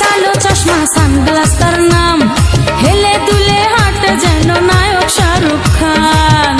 কালো চশমা সানগ্লাস তার নাম। হেলে দুলে হাঁটে যেন নায়ক শাহরুখ খান।